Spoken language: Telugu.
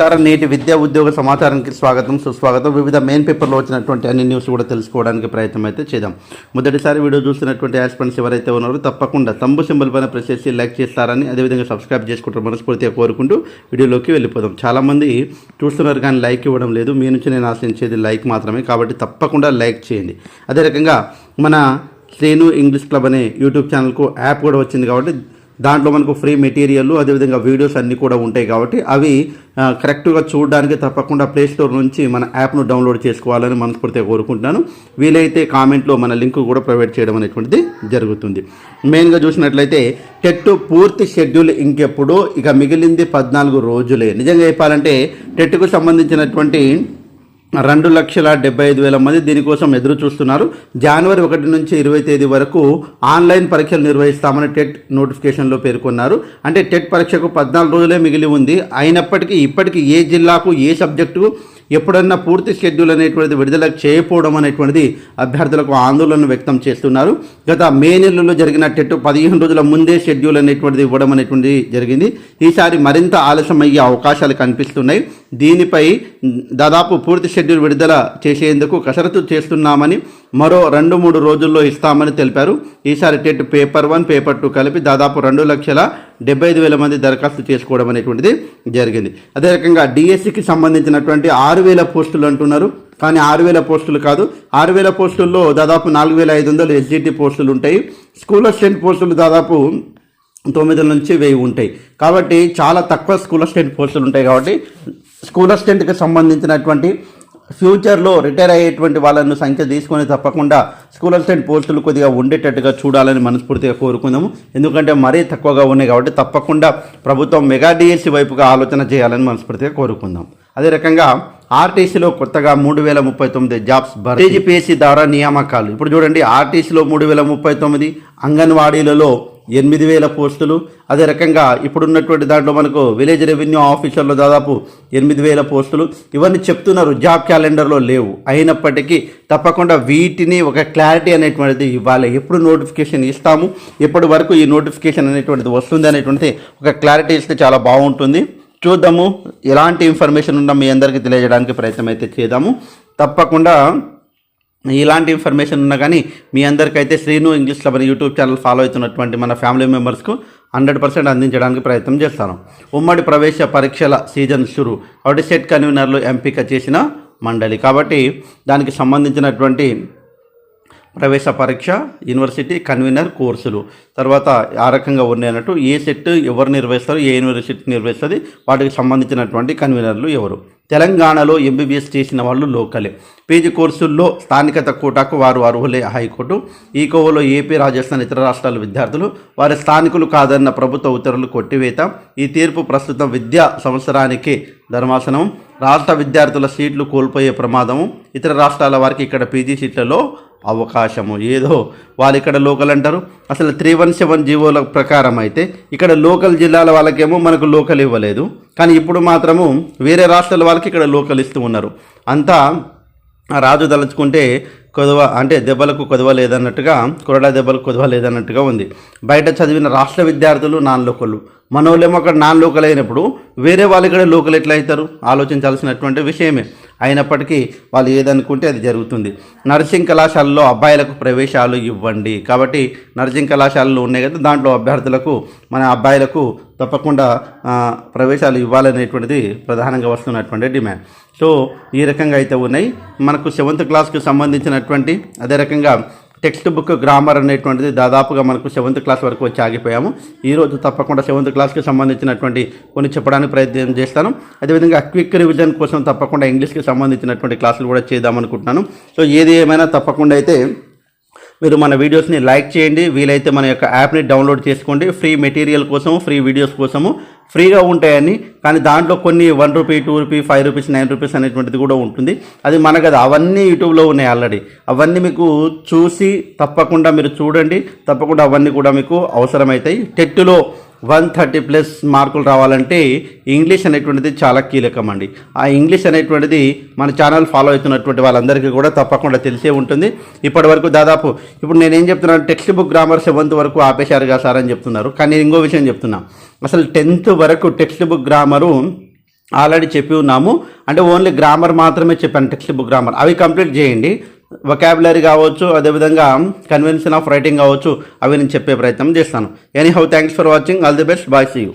సార్ నేటి విద్యా ఉద్యోగ సమాచారానికి స్వాగతం సుస్వాగతం. వివిధ మెయిన్ పేపర్లో వచ్చినటువంటి అన్ని న్యూస్ కూడా తెలుసుకోవడానికి ప్రయత్నం అయితే చేద్దాం. మొదటిసారి వీడియో చూస్తున్నటువంటి యాస్పెంట్స్ ఎవరైతే ఉన్నారో తప్పకుండా తంబు సింబల్ పైన ప్రెస్ చేసి లైక్ చేస్తారని అదేవిధంగా సబ్స్క్రైబ్ చేసుకుంటారు మనస్ఫూర్తిగా కోరుకుంటూ వీడియోలోకి వెళ్ళిపోదాం. చాలామంది చూస్తున్నారు కానీ లైక్ ఇవ్వడం లేదు. మీ నుంచి నేను ఆశించేది లైక్ మాత్రమే. కాబట్టి తప్పకుండా లైక్ చేయండి. అదే రకంగా మన శ్రేణు ఇంగ్లీష్ క్లబ్ అనే యూట్యూబ్ ఛానల్కు యాప్ కూడా వచ్చింది కాబట్టి దాంట్లో మనకు ఫ్రీ మెటీరియల్ అదేవిధంగా వీడియోస్ అన్నీ కూడా ఉంటాయి కాబట్టి అవి కరెక్ట్గా చూడడానికి తప్పకుండా ప్లే స్టోర్ నుంచి మన యాప్ను డౌన్లోడ్ చేసుకోవాలని మనస్ఫూర్తిగా కోరుకుంటున్నాను. వీలైతే కామెంట్లో మన లింక్ కూడా ప్రొవైడ్ చేయడం అనేటువంటిది జరుగుతుంది. మెయిన్గా చూసినట్లయితే టెట్ పూర్తి షెడ్యూల్ ఇంకెప్పుడు ఇక మిగిలింది పద్నాలుగు రోజులే. నిజంగా చెప్పాలంటే టెట్కు సంబంధించినటువంటి రెండు లక్షల డెబ్బై ఐదు వేల మంది దీనికోసం ఎదురు చూస్తున్నారు. జనవరి ఒకటి నుంచి ఇరవై తేదీ వరకు ఆన్లైన్ పరీక్షలు నిర్వహిస్తామని టెట్ నోటిఫికేషన్లో పేర్కొన్నారు. అంటే టెట్ పరీక్షకు పద్నాలుగు రోజులే మిగిలి ఉంది. అయినప్పటికీ ఇప్పటికీ ఏ జిల్లాకు ఏ సబ్జెక్టుకు ఎప్పుడన్నా పూర్తి షెడ్యూల్ అనేటువంటిది విడుదల చేయకపోవడం అనేటువంటిది అభ్యర్థులకు ఆందోళన వ్యక్తం చేస్తున్నారు. గత మే నెలలో జరిగిన టెట్ పదిహేను రోజుల ముందే షెడ్యూల్ అనేటువంటిది ఇవ్వడం అనేటువంటిది జరిగింది. ఈసారి మరింత ఆలస్యం అయ్యే అవకాశాలు కనిపిస్తున్నాయి. దీనిపై దాదాపు పూర్తి షెడ్యూల్ విడుదల చేసేందుకు కసరత్తు చేస్తున్నామని మరో రెండు మూడు రోజుల్లో ఇస్తామని తెలిపారు. ఈసారి TET paper one paper two కలిపి దాదాపు రెండు లక్షల డెబ్బై ఐదు వేల మంది దరఖాస్తు చేసుకోవడం అనేటువంటిది జరిగింది. అదే రకంగా డిఎస్సికి సంబంధించినటువంటి ఆరు వేల పోస్టులు అంటున్నారు. కానీ ఆరు వేల పోస్టులు కాదు ఆరు వేల పోస్టుల్లో దాదాపు నాలుగు వేల ఐదు వందలు ఎస్జిటి పోస్టులు ఉంటాయి. స్కూల్ అసిస్టెంట్ పోస్టులు దాదాపు తొమ్మిది నుంచి వెయ్యి ఉంటాయి. కాబట్టి చాలా తక్కువ స్కూల్ అసిస్టెంట్ పోస్టులు ఉంటాయి కాబట్టి స్కూల్ అసిస్టెంట్కి సంబంధించినటువంటి ఫ్యూచర్లో రిటైర్ అయ్యేటువంటి వాళ్ళను సంఖ్య తీసుకొని తప్పకుండా స్కూల్ అసిస్టెంట్ పోస్టులు కొద్దిగా ఉండేటట్టుగా చూడాలని మనస్ఫూర్తిగా కోరుకుందాము. ఎందుకంటే మరీ తక్కువగా ఉన్నాయి కాబట్టి తప్పకుండా ప్రభుత్వం మెగా డిఎస్సి వైపుగా ఆలోచన చేయాలని మనస్ఫూర్తిగా కోరుకుందాం. అదే రకంగా ఆర్టీసీలో కొత్తగా మూడు వేల ముప్పై తొమ్మిది జాబ్స్ టీజీపీఎస్సీ ద్వారా నియామకాలు. ఇప్పుడు చూడండి ఆర్టీసీలో మూడు వేల ముప్పై తొమ్మిది అంగన్వాడీలలో ఎనిమిది వేల పోస్టులు. అదే రకంగా ఇప్పుడున్నటువంటి దాంట్లో మనకు విలేజ్ రెవెన్యూ ఆఫీసర్లో దాదాపు ఎనిమిది వేల పోస్టులు. ఇవన్నీ చెప్తున్నారు జాబ్ క్యాలెండర్లో లేవు. అయినప్పటికీ తప్పకుండా వీటిని ఒక క్లారిటీ అనేటువంటిది ఇవ్వాలి. ఎప్పుడు నోటిఫికేషన్ ఇస్తాము ఎప్పటి వరకు ఈ నోటిఫికేషన్ అనేటువంటిది వస్తుంది అనేటువంటిది ఒక క్లారిటీ ఇస్తే చాలా బాగుంటుంది. చూద్దాము ఎలాంటి ఇన్ఫర్మేషన్ ఉన్నా మీ అందరికీ తెలియజేయడానికి ప్రయత్నం అయితే చేద్దాము. తప్పకుండా ఇలాంటి ఇన్ఫర్మేషన్ ఉన్నా కానీ మీ అందరికైతే శ్రీను ఇంగ్లీష్ లబర్ యూట్యూబ్ ఛానల్ ఫాలో అవుతున్నటువంటి మన ఫ్యామిలీ మెంబర్స్కు హండ్రెడ్ పర్సెంట్ అందించడానికి ప్రయత్నం చేస్తాను. ఉమ్మడి ప్రవేశ పరీక్షల సీజన్ షురు. కాబట్టి సెట్ కన్వీనర్లు ఎంపిక చేసిన మండలి. కాబట్టి దానికి సంబంధించినటువంటి ప్రవేశ పరీక్ష యూనివర్సిటీ కన్వీనర్ కోర్సులు. తర్వాత ఆ రకంగా ఉన్నాయన్నట్టు ఏ సెట్ ఎవరు నిర్వహిస్తారు ఏ యూనివర్సిటీ నిర్వహిస్తుంది వాటికి సంబంధించినటువంటి కన్వీనర్లు ఎవరు. తెలంగాణలో ఎంబీబీఎస్ చేసిన వాళ్ళు లోకలే. పీజీ కోర్సుల్లో స్థానికత కోటాకు వారు అర్హులే హైకోర్టు. ఈ కోవలో ఏపీ రాజస్థాన్ ఇతర రాష్ట్రాల విద్యార్థులు వారి స్థానికులు కాదన్న ప్రభుత్వ ఉత్తర్వులు కొట్టివేత. ఈ తీర్పు ప్రస్తుతం విద్యా సంవత్సరానికి ధర్మాసనం రాష్ట్ర విద్యార్థుల సీట్లు కోల్పోయే ప్రమాదము ఇతర రాష్ట్రాల వారికి ఇక్కడ పీజీ సీట్లలో అవకాశము. ఏదో వాళ్ళు ఇక్కడ లోకల్ అంటారు. అసలు త్రీ వన్ సెవెన్ జీవోల ప్రకారం అయితే ఇక్కడ లోకల్ జిల్లాల వాళ్ళకేమో మనకు లోకల్ ఇవ్వలేదు. కానీ ఇప్పుడు మాత్రము వేరే రాష్ట్రాల వాళ్ళకి ఇక్కడ లోకల్ ఇస్తూ ఉన్నారు. అంతా రాజు తలుచుకుంటే కొదవ అంటే దెబ్బలకు కొదవ లేదన్నట్టుగా కొరడా దెబ్బలకు కొదవ లేదన్నట్టుగా ఉంది. బయట చదివిన రాష్ట్ర విద్యార్థులు నాన్ లోకలు మనోళ్ళేమో అక్కడ నాన్ లోకల్ అయినప్పుడు వేరే వాళ్ళు ఇక్కడ లోకల్ ఎట్లా అవుతారు? ఆలోచించాల్సినటువంటి విషయమే. అయినప్పటికీ వాళ్ళు ఏదనుకుంటే అది జరుగుతుంది. నర్సింగ్ కళాశాలలో అబ్బాయిలకు ప్రవేశాలు ఇవ్వండి. కాబట్టి నర్సింగ్ కళాశాలలు ఉన్నాయి కదా దాంట్లో అభ్యర్థులకు మన అబ్బాయిలకు తప్పకుండా ప్రవేశాలు ఇవ్వాలనేటువంటిది ప్రధానంగా వస్తున్నటువంటి డిమాండ్. సో ఈ రకంగా అయితే ఉన్నాయి. మనకు సెవెంత్ క్లాస్కి సంబంధించినటువంటి అదే రకంగా టెక్స్ట్ బుక్ గ్రామర్ అనేటువంటిది దాదాపుగా మనకు సెవెంత్ క్లాస్ వరకు వచ్చి ఆగిపోయాము. ఈరోజు తప్పకుండా సెవెంత్ క్లాస్కి సంబంధించినటువంటి కొన్ని చెప్పడానికి ప్రయత్నం చేస్తాను. అదేవిధంగా క్విక్ రివిజన్ కోసం తప్పకుండా ఇంగ్లీష్కి సంబంధించినటువంటి క్లాసులు కూడా చేద్దామనుకుంటున్నాను. సో ఏది ఏమైనా తప్పకుండా అయితే మీరు మన వీడియోస్ని లైక్ చేయండి. వీలైతే మన యొక్క యాప్ని డౌన్లోడ్ చేసుకోండి. ఫ్రీ మెటీరియల్ కోసము ఫ్రీ వీడియోస్ కోసము ఫ్రీగా ఉంటాయని కానీ దాంట్లో కొన్ని one rupee two rupee five rupees nine rupees అనేటువంటిది కూడా ఉంటుంది. అది మన అది అవన్నీ యూట్యూబ్లో ఉన్నాయి ఆల్రెడీ. అవన్నీ మీకు చూసి తప్పకుండా మీరు చూడండి. తప్పకుండా అవన్నీ కూడా మీకు అవసరమవుతాయి టెట్టులో వన్ థర్టీ ప్లస్ మార్కులు రావాలంటే ఇంగ్లీష్ అనేటువంటిది చాలా కీలకం అండి. ఆ ఇంగ్లీష్ అనేటువంటిది మన ఛానల్ ఫాలో అవుతున్నటువంటి వాళ్ళందరికీ కూడా తప్పకుండా తెలిసే ఉంటుంది. ఇప్పటి వరకు దాదాపు ఇప్పుడు నేనేం చెప్తున్నాను టెక్స్ట్ బుక్ గ్రామర్ సెవెంత్ వరకు ఆపేశారుగా సార్ అని చెప్తున్నారు. కానీ నేను ఇంకో విషయం చెప్తున్నా అసలు టెన్త్ వరకు టెక్స్ట్ బుక్ గ్రామరు ఆల్రెడీ చెప్పి ఉన్నాము. అంటే ఓన్లీ గ్రామర్ మాత్రమే చెప్పాను టెక్స్ట్ బుక్ గ్రామర్. అవి కంప్లీట్ చేయండి. వొకాబులరీ కావచ్చు అదేవిధంగా కన్వెన్షన్ ఆఫ్ రైటింగ్ కావచ్చు అవి నేను చెప్పే ప్రయత్నం చేస్తాను. Anyhow thanks for watching all the best bye see you